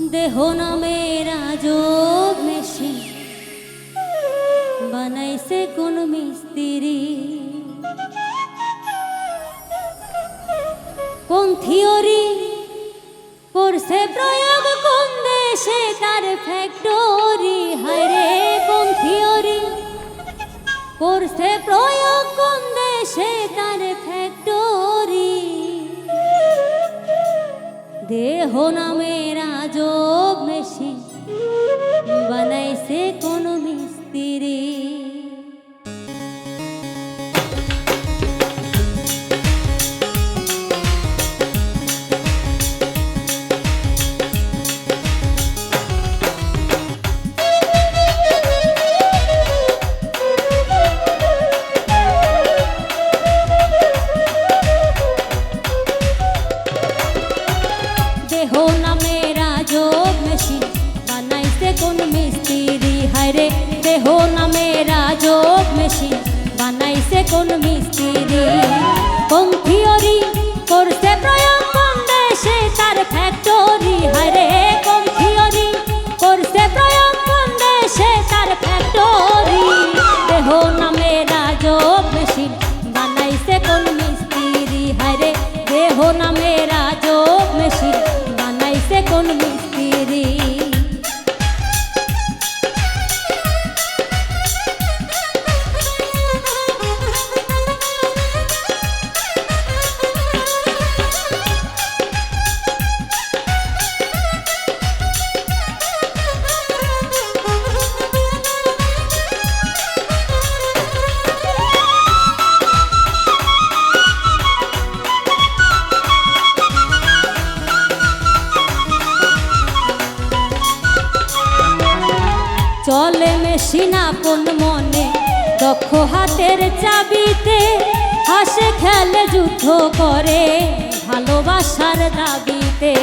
দেহ নামের আজব মেশিন বানাইছে কোন মিস্ত্রি। কোন থিওরি করছে প্রয়োগ কোন দেশে তার ফ্যাক্টরি হায়রে কোন থিওরি করছে প্রয়োগ কোন দেশে তার ফ্যাক্টরি দেহ নামের আজব মেশিন কোন মিস্ত্রি পঙ্খিয়রি করতে প্রয়োগ কম দেশে তার ফ্যাক্টরি চলে মেশিন আপন মনে। দক্ষ হাতের চাবিতে হাসে খেলে যুদ্ধ করে ভালোবাসার দাবিতে।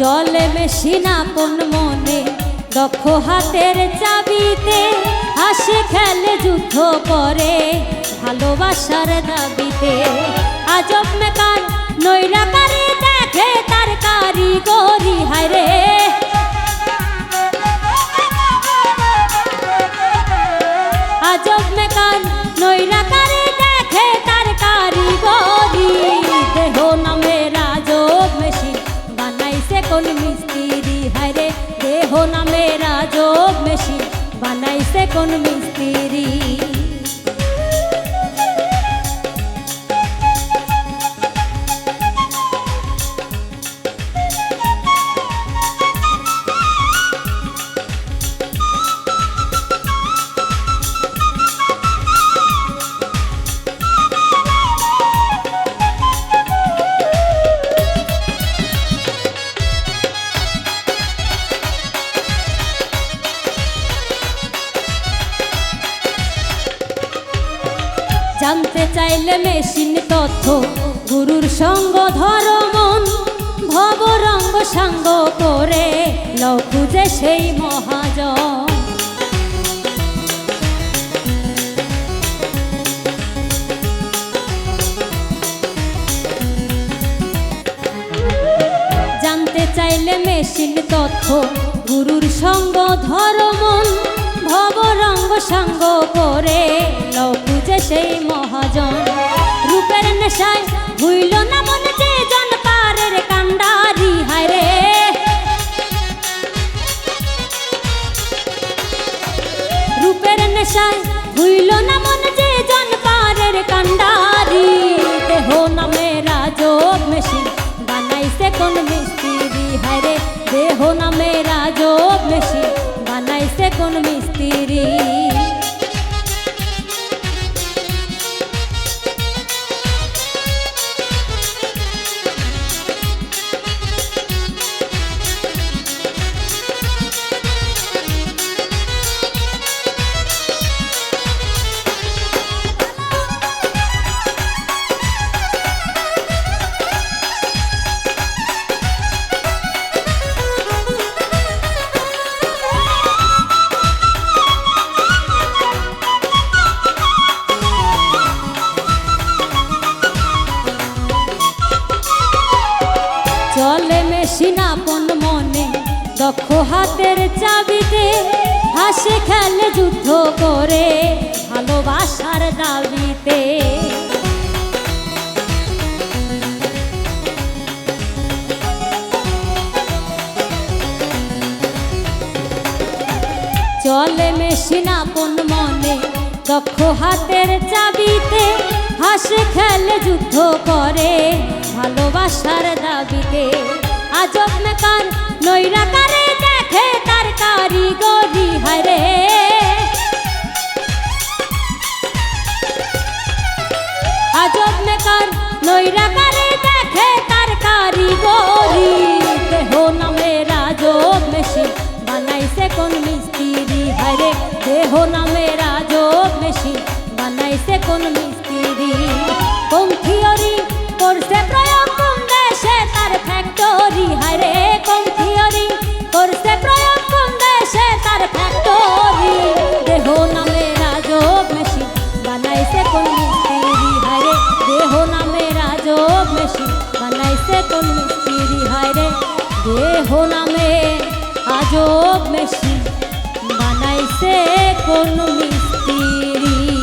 চলে মেশিন আপন মনে। দক্ষ হাতের চাবিতে হাসে খেলে যুদ্ধ করে ভালোবাসার দাবিতে আজব মেকার নৈরাকারি দেখে তার কারিগরি হায়রে আজব মেকার নৈরাকারি দেখে তার কারিগরি, দেহ নামের আজব মেশিন, বানাইছে কোন মিস্ত্রি হায়রে দেহ নামের আজব মেশিন, বানাইছে কোন মিস্ত্রি জানতে চাইলে মেশিন তথ্য, গুরুর সঙ্গ ধর মন, ভব রঙ্গ সাঙ্গ করে লও খুঁজে সেই মহাজন। জানতে চাইলে মেশিন তথ্য, গুরুর সঙ্গ ধর মন ভব রঙ্গ সঙ্গ করে লও পুজে সেই মহাজন। রূপের নেশায় ভুইল না দক্ষ হাতের চাবিতে হাসে খেলে যুদ্ধ করে ভালোবাসার দাবিতে। চলে মেশিন আপন মনে দক্ষ হাতের চাবিতে হাসে খেলে যুদ্ধ করে ভালোবাসার দাবিতে। আজব মেকার নৈরা কারে দেখে তার কারিগরি হারে আজব মেকার নৈরা কারে দেখে তার কারিগরি, দেহ নামে রাজব মেশিন বানাইছে কোন মিস্ত্রি হারে দেহ নামে রাজব মেশিন বানাইছে কোন মিস্ত্রি দেহ নামে আজব মেশিন বানাইছে কোন মিস্ত্রি।